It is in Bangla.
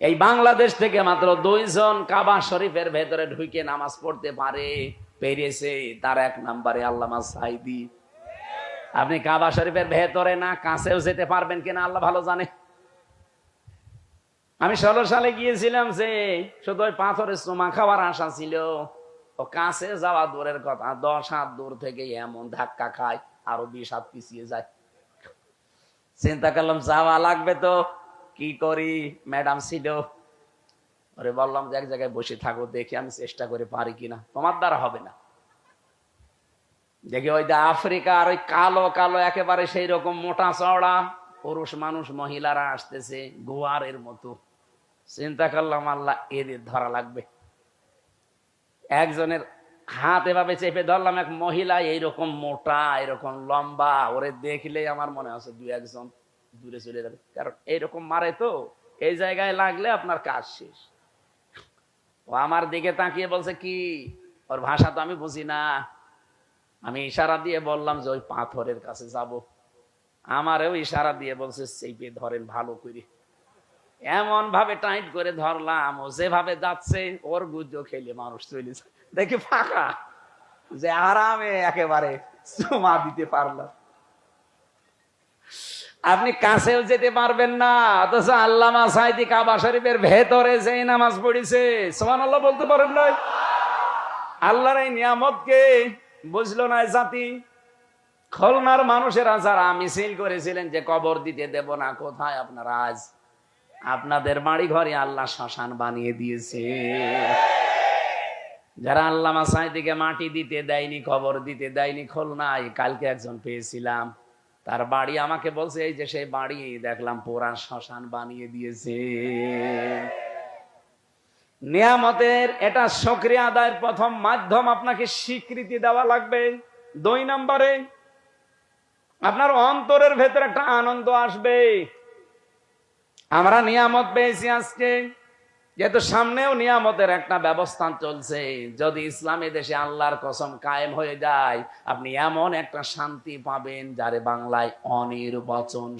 এই বাংলাদেশ থেকে মাত্র দুইজন কাবা শরীফের ভেতরে ঢুকে নামাজ পড়তে পারে, পেরেছে। তার এক নাম্বারে আল্লামা সাইদি। আপনি কাবা শরীফের ভেতরে না, কাছেও যেতে পারবেন কিনা আল্লাহ ভালো জানে। আমি ষোলো সালে গিয়েছিলাম যে, শুধু ওই পাথরের চুমা খাওয়ার আশা ছিল। ও কাছে যাওয়া দূরের কথা, দশ হাত দূর থেকে এমন ধাক্কা খায়, আরও বিশ হাত পিছিয়ে যায়। চিন্তা করলাম, যাওয়া লাগবে তো। কি করি? ম্যাডাম ছিল। ওরে বললাম যে এক জায়গায় বসে থাকো, দেখি আমি চেষ্টা করে পারি কিনা। তোমার দ্বারা হবে না। দেখি ওই যে আফ্রিকার ওই কালো কালো, একেবারে সেই রকম মোটা চওড়া পুরুষ মানুষ মহিলারা আসতেছে গোয়ারের মতো। চিন্তা করলাম, আল্লাহ, এদের ধরা লাগবে। একজনের হাত এভাবে চেপে ধরলাম, এক মহিলা এইরকম মোটা, এরকম লম্বা, ওরে দেখলে আমার মনে আছে দু একজন দূরে চলে যাবে। কারণ এইরকম মারে তো, এই জায়গায় লাগলে আপনার কাজ শেষ। ও আমার দিকে তাকিয়ে বলছে, কি? ওর ভাষা তো আমি বুঝি না। আমি ইশারা দিয়ে বললাম যে, ওই পাথরের কাছে যাব। আমারও ইশারা দিয়ে বলছে, চেপে ধরেন ভালো করে। এমন ভাবে টাইট করে ধরলাম, ও যেভাবে যাচ্ছে, ওর গুজ্জ খেলে মানুষ চলে যায়। দেখি ফাঁকা, যে আরামে একেবারে চুমা দিতে পারলাম। আপনি কাছেও যেতে পারবেন না, অথচ আল্লামা সাইদি কাবা শরীফের ভেতরে যে নামাজ পড়েছে সোমান আল্লাহ বলতে পারেন নাই? আল্লাহর এই নিয়ামতকে বুঝলো না জাতি? খুলনার মানুষেরা যারা মিছিল করেছিলেন যে কবর দিতে দেব না, কোথায় আপনার আজ? আপনাদের বাড়ি ঘরে আল্লাহ শ্মশান বানিয়ে দিয়েছে। যারা আল্লামা সাইদিকে মাটি দিতে দেয়নি খবর দিতে দেয়নি, খুলনায় কালকে একজন পেয়েছিলাম। তার বাড়ি আমাকে বলছে, এই যে সেই বাড়ি, দেখলাম পোড়া শ্মশান বানিয়ে দিয়েছে। নিয়ামতের এটা সক্রিয় আদায়ের প্রথম মাধ্যম আপনাকে স্বীকৃতি দেওয়া লাগবে। দুই নম্বরে, আপনার অন্তরের ভেতরে একটা আনন্দ আসবে। আমরা নিয়ামত পেয়েছি আজকে। যেহেতু সামনেও নিয়ামতের একটা ব্যবস্থা চলছে, যদি ইসলামী দেশে আল্লাহর কসম কায়েম হয়ে যায়, আপনি এমন একটা শান্তি পাবেন যারে বাংলায় অনির্বচন